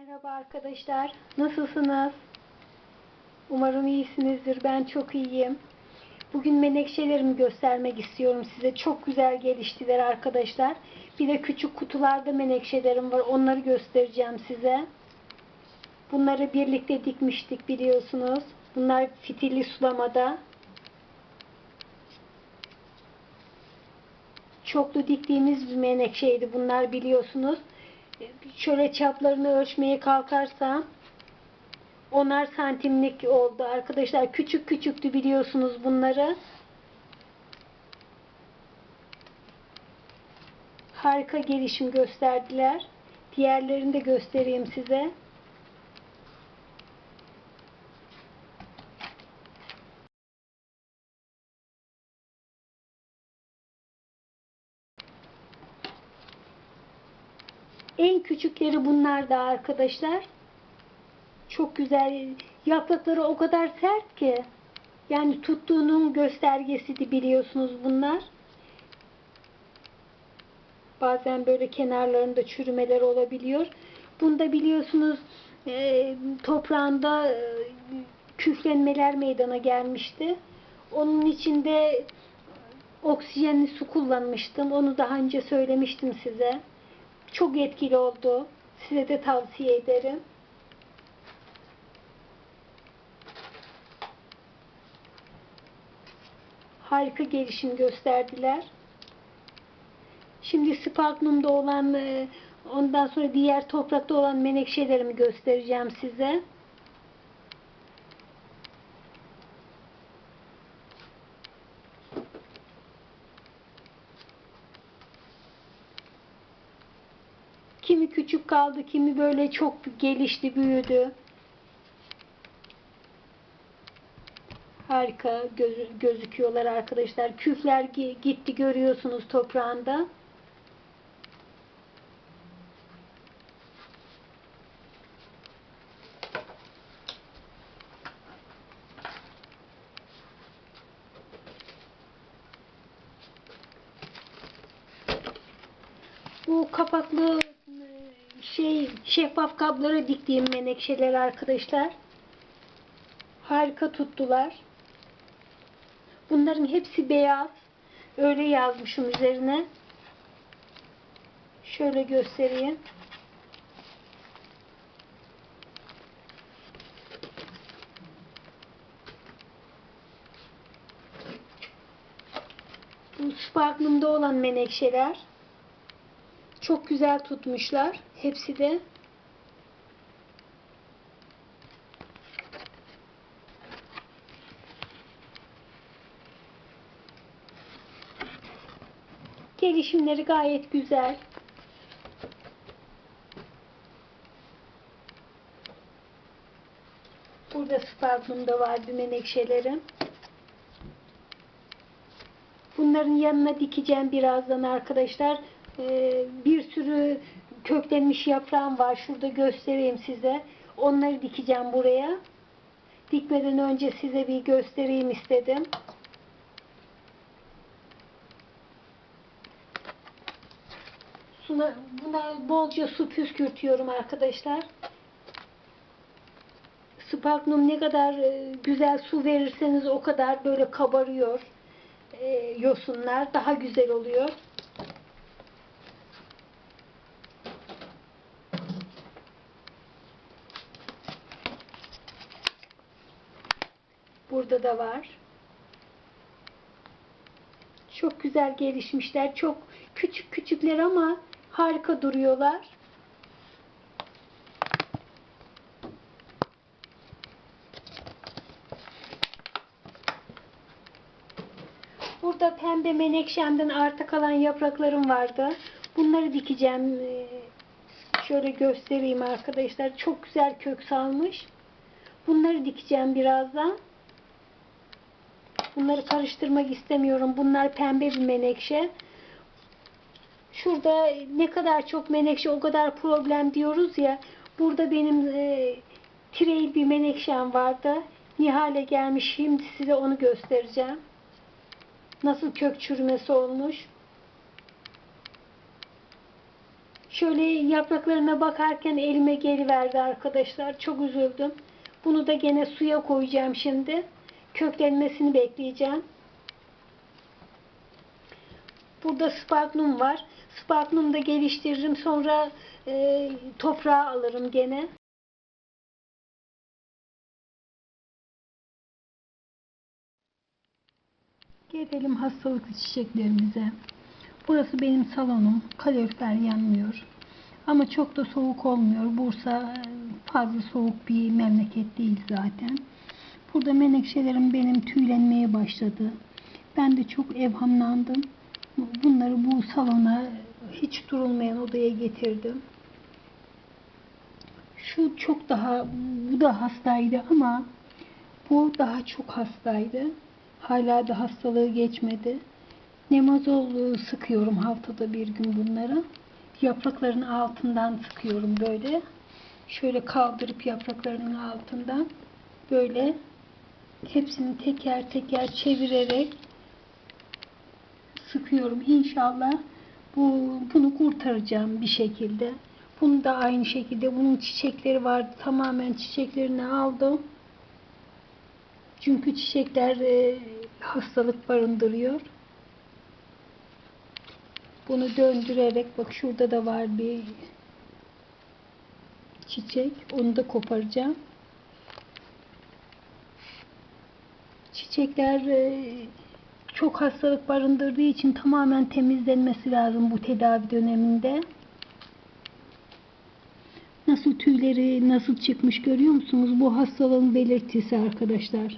Merhaba arkadaşlar. Nasılsınız? Umarım iyisinizdir. Ben çok iyiyim. Bugün menekşelerimi göstermek istiyorum size. Çok güzel geliştiler arkadaşlar. Bir de küçük kutularda menekşelerim var. Onları göstereceğim size. Bunları birlikte dikmiştik biliyorsunuz. Bunlar fitilli sulamada. Çoklu diktiğimiz bir menekşeydi bunlar biliyorsunuz. Şöyle çaplarını ölçmeye kalkarsam onar santimlik oldu arkadaşlar. Küçük küçüktü biliyorsunuz bunları. Harika gelişim gösterdiler. Diğerlerini de göstereyim size. En küçükleri bunlar da arkadaşlar. Çok güzel. Yaprakları o kadar sert ki. Yani tuttuğunun göstergesiydi biliyorsunuz bunlar. Bazen böyle kenarlarında çürümeler olabiliyor. Bunda biliyorsunuz e, toprağında e, küflenmeler meydana gelmişti. Onun içinde oksijenli su kullanmıştım. Onu daha önce söylemiştim size. Çok etkili oldu. Size de tavsiye ederim. Harika gelişim gösterdiler. Şimdi Sparknum'da olan e, ondan sonra diğer toprakta olan menekşelerimi göstereceğim size. Kimi küçük kaldı, kimi böyle çok gelişti, büyüdü. Harika göz- gözüküyorlar arkadaşlar. Küfler gi- gitti görüyorsunuz toprağında. Bu kapaklı şey şeffaf kaplara diktiğim menekşeler arkadaşlar. Harika tuttular. Bunların hepsi beyaz. Öyle yazmışım üzerine. Şöyle göstereyim. Bu sparklumda olan menekşeler. Çok güzel tutmuşlar. Hepsi de. Gelişimleri gayet güzel. Burada sparklumda var bir menekşelerim. Bunların yanına dikeceğim birazdan arkadaşlar. Ee, bir sürü köklenmiş yaprağım var. Şurada göstereyim size. Onları dikeceğim buraya. Dikmeden önce size bir göstereyim istedim. Suna, buna bolca su püskürtüyorum arkadaşlar. Sparknum ne kadar e, güzel su verirseniz o kadar böyle kabarıyor. E, yosunlar daha güzel oluyor. Burada da var. Çok güzel gelişmişler. Çok küçük küçükler ama harika duruyorlar. Burada pembe menekşemden arta kalan yapraklarım vardı. Bunları dikeceğim. Ee, Şöyle göstereyim arkadaşlar. Çok güzel kök salmış. Bunları dikeceğim birazdan. Bunları karıştırmak istemiyorum. Bunlar pembe bir menekşe. Şurada ne kadar çok menekşe o kadar problem diyoruz ya. Burada benim e, tireyl bir menekşem vardı. Nihale gelmiş. Şimdi size onu göstereceğim. Nasıl kök çürümesi olmuş. Şöyle yapraklarına bakarken elime geliverdi arkadaşlar. Çok üzüldüm. Bunu da gene suya koyacağım şimdi. Köklenmesini bekleyeceğim. Burada sparklum var. Sparklum da geliştiririm. Sonra e, toprağa alırım gene. Gelelim hastalıklı çiçeklerimize. Burası benim salonum. Kalorifer yanmıyor. Ama çok da soğuk olmuyor. Bursa e, fazla soğuk bir memleket değil zaten. Burada menekşelerim benim tüylenmeye başladı. Ben de çok evhamlandım. Bunları bu salona hiç durulmayan odaya getirdim. Şu çok daha, bu da hastaydı ama bu daha çok hastaydı. Hala da hastalığı geçmedi. Nemazol sıkıyorum haftada bir gün bunlara. Yaprakların altından sıkıyorum böyle. Şöyle kaldırıp yapraklarının altından böyle hepsini teker teker çevirerek sıkıyorum. İnşallah bu bunu kurtaracağım bir şekilde. Bunu da aynı şekilde bunun çiçekleri vardı. Tamamen çiçeklerini aldım. Çünkü çiçekler e, hastalık barındırıyor. Bunu döndürerek bak şurada da var bir çiçek. Onu da koparacağım. Çiçekler e, çok hastalık barındırdığı için tamamen temizlenmesi lazım bu tedavi döneminde. Nasıl tüyleri nasıl çıkmış görüyor musunuz? Bu hastalığın belirtisi arkadaşlar.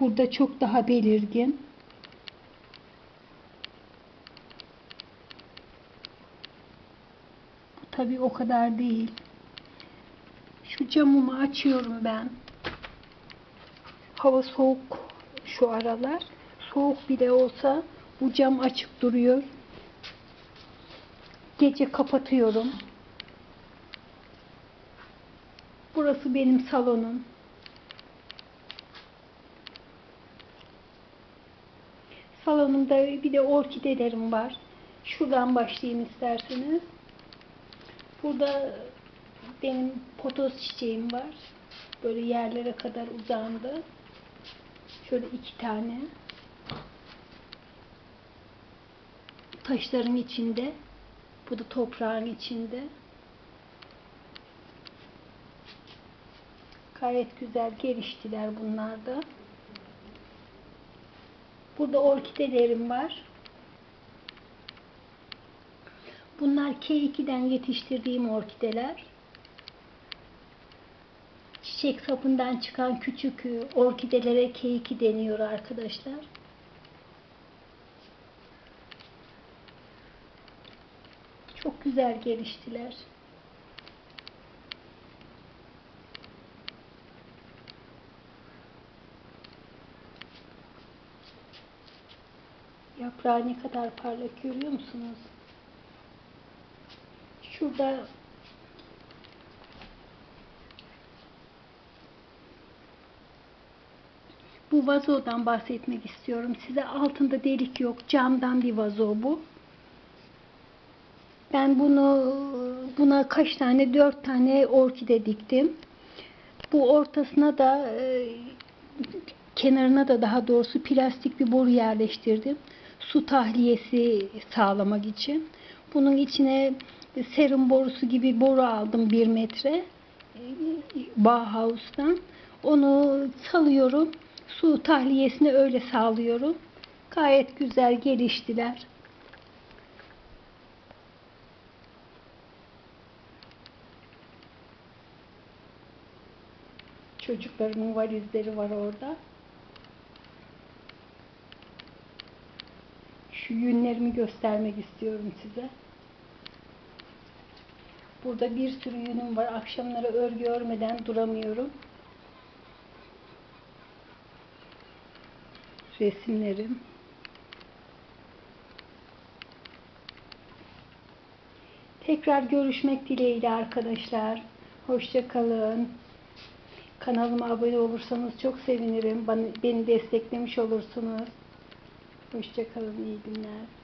Burada çok daha belirgin. Bu tabi o kadar değil. Şu camımı açıyorum ben. Hava soğuk şu aralar. Soğuk bile olsa bu cam açık duruyor. Gece kapatıyorum. Burası benim salonum. Salonumda bir de orkidelerim var. Şuradan başlayayım isterseniz. Burada benim potos çiçeğim var. Böyle yerlere kadar uzandı. Şöyle iki tane. Taşların içinde. Bu da toprağın içinde. Gayet güzel geliştiler bunlar da. Burada orkidelerim var. Bunlar K2'den yetiştirdiğim orkideler. Çiçek sapından çıkan küçük orkidelere K2 deniyor arkadaşlar. Çok güzel geliştiler. Yaprağı ne kadar parlak görüyor musunuz? Şurada bu vazodan bahsetmek istiyorum. Size altında delik yok. Camdan bir vazo bu. Ben bunu buna kaç tane? Dört tane orkide diktim. Bu ortasına da e, kenarına da daha doğrusu plastik bir boru yerleştirdim. Su tahliyesi sağlamak için. Bunun içine serum borusu gibi boru aldım bir metre. e, Bauhaus'tan. Onu salıyorum. Su tahliyesini öyle sağlıyorum. Gayet güzel geliştiler. Çocuklarımın valizleri var orada. Şu yünlerimi göstermek istiyorum size. Burada bir sürü yünüm var. Akşamları örgü örmeden duramıyorum. Resimlerim. Tekrar görüşmek dileğiyle arkadaşlar. Hoşça kalın. Kanalıma abone olursanız çok sevinirim. Beni desteklemiş olursunuz. Hoşça kalın, iyi günler.